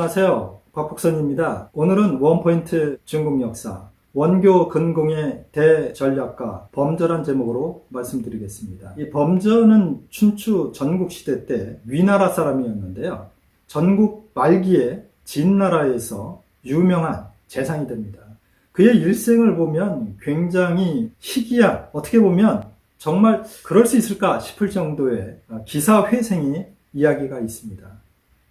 안녕하세요. 곽복선입니다. 오늘은 원포인트 중국 역사, 원교 근공의 대전략가 범저란 제목으로 말씀드리겠습니다. 이 범저는 춘추 전국 시대 때 위나라 사람이었는데요. 전국 말기에 진나라에서 유명한 재상이 됩니다. 그의 일생을 보면 굉장히 희귀한, 어떻게 보면 정말 그럴 수 있을까 싶을 정도의 기사회생의 이야기가 있습니다.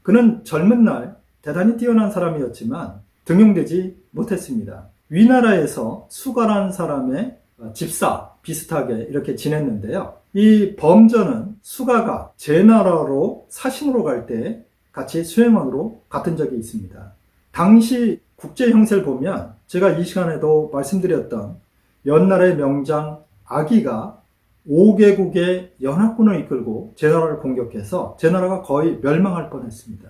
그는 젊은 날 대단히 뛰어난 사람이었지만 등용되지 못했습니다. 위나라에서 수가란 사람의 집사 비슷하게 이렇게 지냈는데요. 이 범저는 수가가 제 나라로 사신으로 갈 때 같이 수행원으로 갔던 적이 있습니다. 당시 국제 형세를 보면 제가 이 시간에도 말씀드렸던 연나라의 명장 아기가 5개국의 연합군을 이끌고 제 나라를 공격해서 제 나라가 거의 멸망할 뻔했습니다.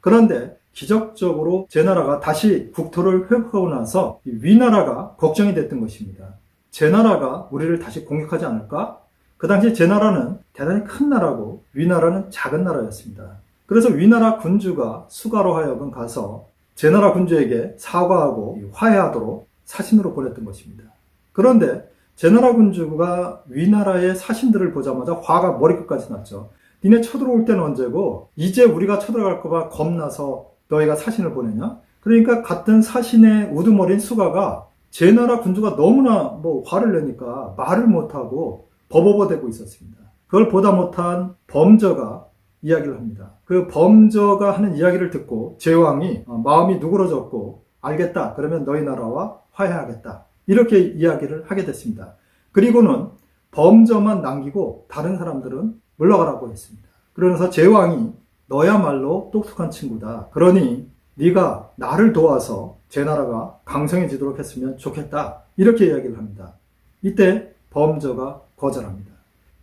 그런데 기적적으로 제 나라가 다시 국토를 회복하고 나서 위나라가 걱정이 됐던 것입니다. 제 나라가 우리를 다시 공격하지 않을까? 그 당시 제 나라는 대단히 큰 나라고 위나라는 작은 나라였습니다. 그래서 위나라 군주가 수가로 하여금 가서 제 나라 군주에게 사과하고 화해하도록 사신으로 보냈던 것입니다. 그런데 제나라 군주가 위나라의 사신들을 보자마자 화가 머리끝까지 났죠. 니네 쳐들어올 때는 언제고 이제 우리가 쳐들어갈까봐 겁나서 너희가 사신을 보내냐? 그러니까 같은 사신의 우두머리인 수가가 제 나라 군주가 너무나 뭐 화를 내니까 말을 못하고 버버버대고 있었습니다. 그걸 보다 못한 범저가 이야기를 합니다. 그 범저가 하는 이야기를 듣고 제왕이 마음이 누그러졌고 알겠다. 그러면 너희 나라와 화해하겠다. 이렇게 이야기를 하게 됐습니다. 그리고는 범저만 남기고 다른 사람들은 물러가라고 했습니다. 그러면서 제왕이 너야말로 똑똑한 친구다. 그러니 네가 나를 도와서 제 나라가 강성해지도록 했으면 좋겠다. 이렇게 이야기를 합니다. 이때 범저가 거절합니다.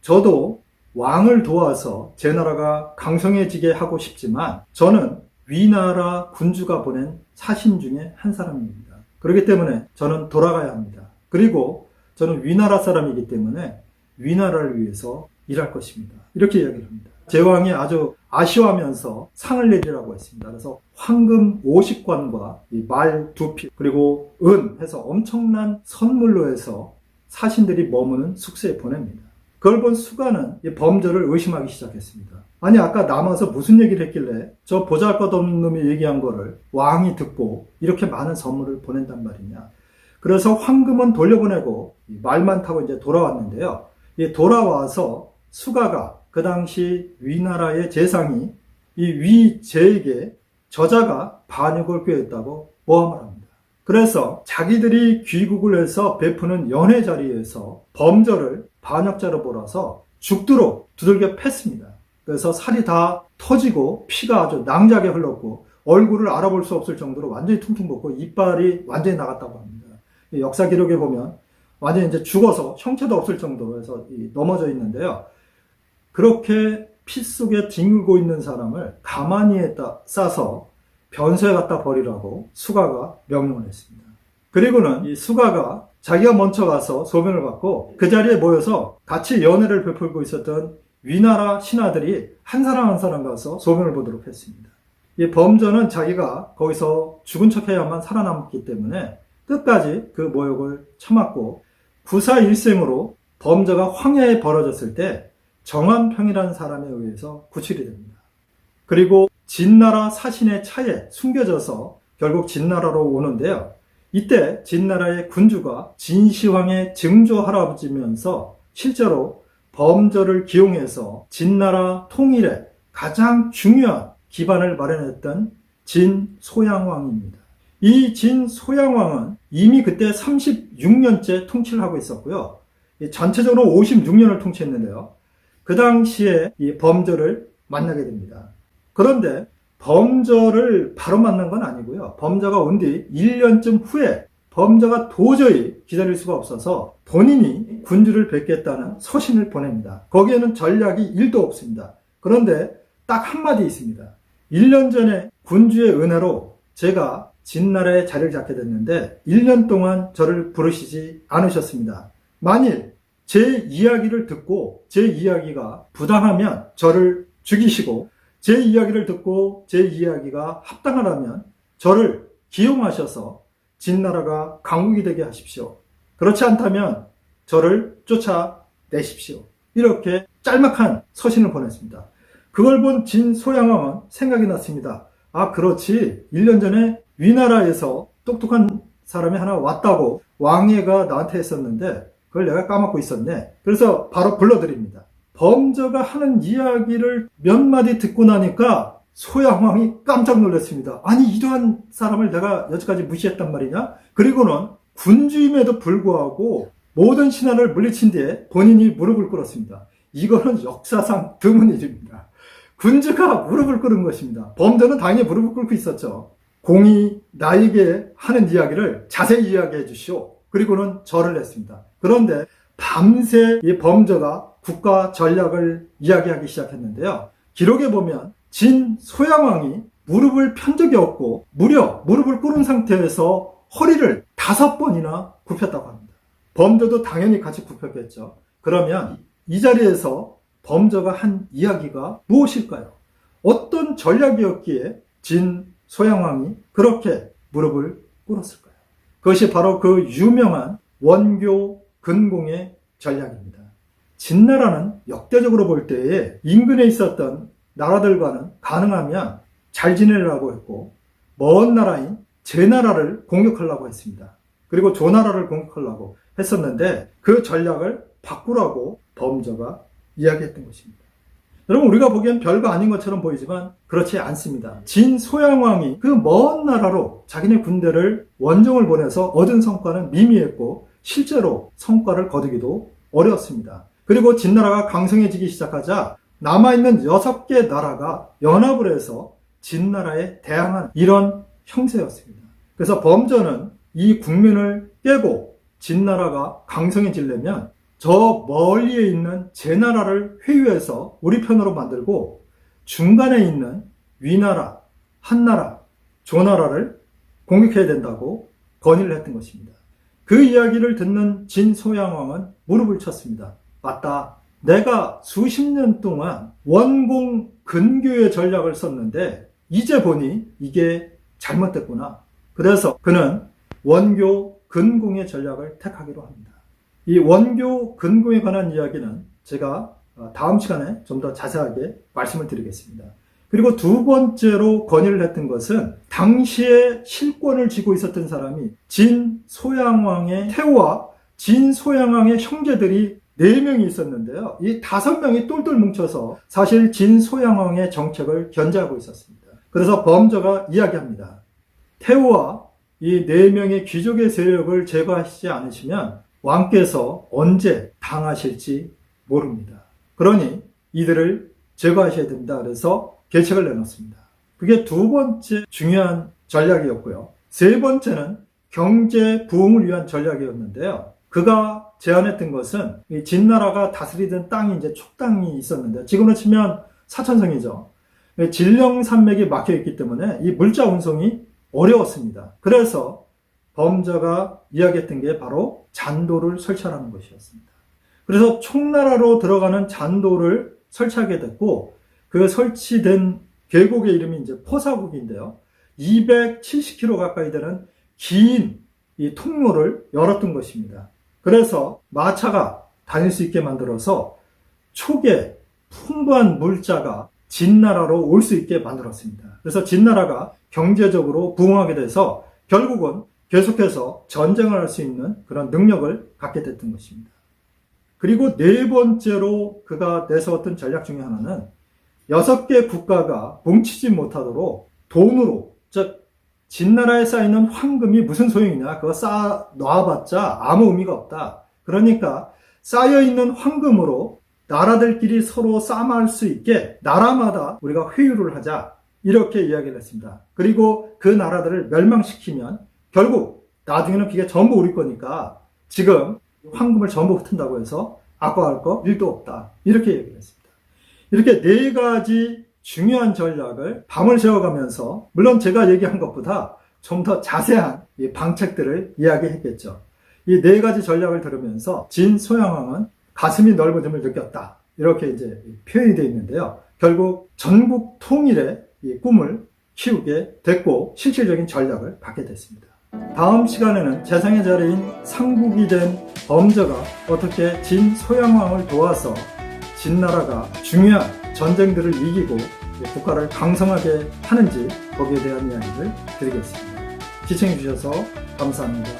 저도 왕을 도와서 제 나라가 강성해지게 하고 싶지만 저는 위나라 군주가 보낸 사신 중에 한 사람입니다. 그렇기 때문에 저는 돌아가야 합니다. 그리고 저는 위나라 사람이기 때문에 위나라를 위해서 일할 것입니다. 이렇게 이야기를 합니다. 제왕이 아주 아쉬워하면서 상을 내리라고 했습니다. 그래서 황금 50관과 말 두 피, 그리고 은 해서 엄청난 선물로 해서 사신들이 머무는 숙소에 보냅니다. 그걸 본 수가는 이 범죄를 의심하기 시작했습니다. 아니 아까 남아서 무슨 얘기를 했길래 저 보잘것없는 놈이 얘기한 거를 왕이 듣고 이렇게 많은 선물을 보낸단 말이냐. 그래서 황금은 돌려보내고 말만 타고 이제 돌아왔는데요. 이 돌아와서 수가가 그 당시 위나라의 재상이 이 위제에게 저자가 반역을 꾀했다고 모함을 합니다. 그래서 자기들이 귀국을 해서 베푸는 연회 자리에서 범죄를 반역자로 몰아서 죽도록 두들겨 팼습니다. 그래서 살이 다 터지고 피가 아주 낭자게 흘렀고 얼굴을 알아볼 수 없을 정도로 완전히 퉁퉁 붓고 이빨이 완전히 나갔다고 합니다. 역사 기록에 보면 완전히 이제 죽어서 형체도 없을 정도로 해서 넘어져 있는데요. 그렇게 피 속에 뒹굴고 있는 사람을 가만히에다 싸서 변소에 갖다 버리라고 수가가 명령을 했습니다. 그리고는 이 수가가 자기가 먼저 가서 소변을 받고 그 자리에 모여서 같이 연애를 베풀고 있었던 위나라 신하들이 한 사람 한 사람 가서 소변을 보도록 했습니다. 이 범저는 자기가 거기서 죽은 척 해야만 살아남기 때문에 끝까지 그 모욕을 참았고 구사 일생으로 범저가 황야에 벌어졌을 때 정한평이라는 사람에 의해서 구출이 됩니다. 그리고 진나라 사신의 차에 숨겨져서 결국 진나라로 오는데요. 이때 진나라의 군주가 진시황의 증조 할아버지면서 실제로 범저를 기용해서 진나라 통일에 가장 중요한 기반을 마련했던 진소양왕입니다. 이 진소양왕은 이미 그때 36년째 통치를 하고 있었고요. 전체적으로 56년을 통치했는데요. 그 당시에 이 범저를 만나게 됩니다. 그런데 범저를 바로 만난 건 아니고요. 범저가 온 뒤 1년쯤 후에 범저가 도저히 기다릴 수가 없어서 본인이 군주를 뵙겠다는 서신을 보냅니다. 거기에는 전략이 1도 없습니다. 그런데 딱 한마디 있습니다. 1년 전에 군주의 은혜로 제가 진나라에 자리를 잡게 됐는데 1년 동안 저를 부르시지 않으셨습니다. 만일 제 이야기를 듣고 제 이야기가 부당하면 저를 죽이시고 제 이야기를 듣고 제 이야기가 합당하다면 저를 기용하셔서 진나라가 강국이 되게 하십시오. 그렇지 않다면 저를 쫓아내십시오. 이렇게 짤막한 서신을 보냈습니다. 그걸 본 진소양왕은 생각이 났습니다. 아, 그렇지. 1년 전에 위나라에서 똑똑한 사람이 하나 왔다고 왕爷가 나한테 했었는데 그걸 내가 까먹고 있었네. 그래서 바로 불러드립니다. 범저가 하는 이야기를 몇 마디 듣고 나니까 소양왕이 깜짝 놀랐습니다. 아니 이러한 사람을 내가 여태까지 무시했단 말이냐? 그리고는 군주임에도 불구하고 모든 신하를 물리친 뒤에 본인이 무릎을 꿇었습니다. 이거는 역사상 드문 일입니다. 군주가 무릎을 꿇은 것입니다. 범죄는 당연히 무릎을 꿇고 있었죠. 공이 나에게 하는 이야기를 자세히 이야기해 주시오. 그리고는 절을 했습니다. 그런데 밤새 이 범저가 국가 전략을 이야기하기 시작했는데요. 기록에 보면 진 소양왕이 무릎을 편 적이 없고 무려 무릎을 꿇은 상태에서 허리를 다섯 번이나 굽혔다고 합니다. 범저도 당연히 같이 굽혔겠죠. 그러면 이 자리에서 범저가 한 이야기가 무엇일까요? 어떤 전략이었기에 진 소양왕이 그렇게 무릎을 꿇었을까요? 그것이 바로 그 유명한 원교 근공의 전략입니다. 진나라는 역대적으로 볼 때에 인근에 있었던 나라들과는 가능하면 잘 지내려고 했고 먼 나라인 제 나라를 공격하려고 했습니다. 그리고 조나라를 공격하려고 했었는데 그 전략을 바꾸라고 범저가 이야기했던 것입니다. 여러분 우리가 보기엔 별거 아닌 것처럼 보이지만 그렇지 않습니다. 진 소양왕이 그 먼 나라로 자기네 군대를 원정을 보내서 얻은 성과는 미미했고 실제로 성과를 거두기도 어려웠습니다. 그리고 진나라가 강성해지기 시작하자 남아있는 6개 나라가 연합을 해서 진나라에 대항한 이런 형세였습니다. 그래서 범저는 이 국면을 깨고 진나라가 강성해지려면 저 멀리에 있는 제 나라를 회유해서 우리 편으로 만들고 중간에 있는 위나라, 한나라, 조나라를 공격해야 된다고 건의를 했던 것입니다. 그 이야기를 듣는 진소양왕은 무릎을 쳤습니다. 맞다. 내가 수십 년 동안 원공 근교의 전략을 썼는데 이제 보니 이게 잘못됐구나. 그래서 그는 원교 근공의 전략을 택하기로 합니다. 이 원교 근공에 관한 이야기는 제가 다음 시간에 좀 더 자세하게 말씀을 드리겠습니다. 그리고 두 번째로 건의를 했던 것은 당시에 실권을 쥐고 있었던 사람이 진 소양왕의 태우와 진 소양왕의 형제들이 네 명이 있었는데요. 이 다섯 명이 똘똘 뭉쳐서 사실 진 소양왕의 정책을 견제하고 있었습니다. 그래서 범저가 이야기합니다. 태우와 이네 명의 귀족의 세력을 제거하시지 않으시면 왕께서 언제 당하실지 모릅니다. 그러니 이들을 제거하셔야 됩니다. 그래서 계책을 내놓습니다. 그게 두 번째 중요한 전략이었고요. 세 번째는 경제 부흥을 위한 전략이었는데요. 그가 제안했던 것은 이 진나라가 다스리던 땅이 이제 촉당이 있었는데 지금으로 치면 사천성이죠. 진령 산맥이 막혀 있기 때문에 이 물자 운송이 어려웠습니다. 그래서 범저가 이야기했던 게 바로 잔도를 설치하라는 것이었습니다. 그래서 총나라로 들어가는 잔도를 설치하게 됐고 그 설치된 계곡의 이름이 이제 포사국인데요. 270km 가까이 되는 긴 이 통로를 열었던 것입니다. 그래서 마차가 다닐 수 있게 만들어서 촉에 풍부한 물자가 진나라로 올 수 있게 만들었습니다. 그래서 진나라가 경제적으로 부흥하게 돼서 결국은 계속해서 전쟁을 할 수 있는 그런 능력을 갖게 됐던 것입니다. 그리고 네 번째로 그가 내세웠던 전략 중에 하나는 여섯 개 국가가 뭉치지 못하도록 돈으로, 즉, 진나라에 쌓이는 황금이 무슨 소용이냐? 그거 쌓아 놔봤자 아무 의미가 없다. 그러니까 쌓여있는 황금으로 나라들끼리 서로 싸움할 수 있게 나라마다 우리가 회유를 하자. 이렇게 이야기를 했습니다. 그리고 그 나라들을 멸망시키면 결국 나중에는 그게 전부 우리 거니까 지금 황금을 전부 흩은다고 해서 아까할 거 일도 없다. 이렇게 얘기를 했습니다. 이렇게 네 가지 중요한 전략을 밤을 새워가면서 물론 제가 얘기한 것보다 좀 더 자세한 방책들을 이야기했겠죠. 이 네 가지 전략을 들으면서 진 소양왕은 가슴이 넓어짐을 느꼈다. 이렇게 이제 표현이 되어 있는데요. 결국 전국 통일의 이 꿈을 키우게 됐고 실질적인 전략을 받게 됐습니다. 다음 시간에는 재상의 자리인 상국이 된 범저가 어떻게 진 소양왕을 도와서 진나라가 중요한 전쟁들을 이기고 국가를 강성하게 하는지 거기에 대한 이야기를 드리겠습니다. 시청해주셔서 감사합니다.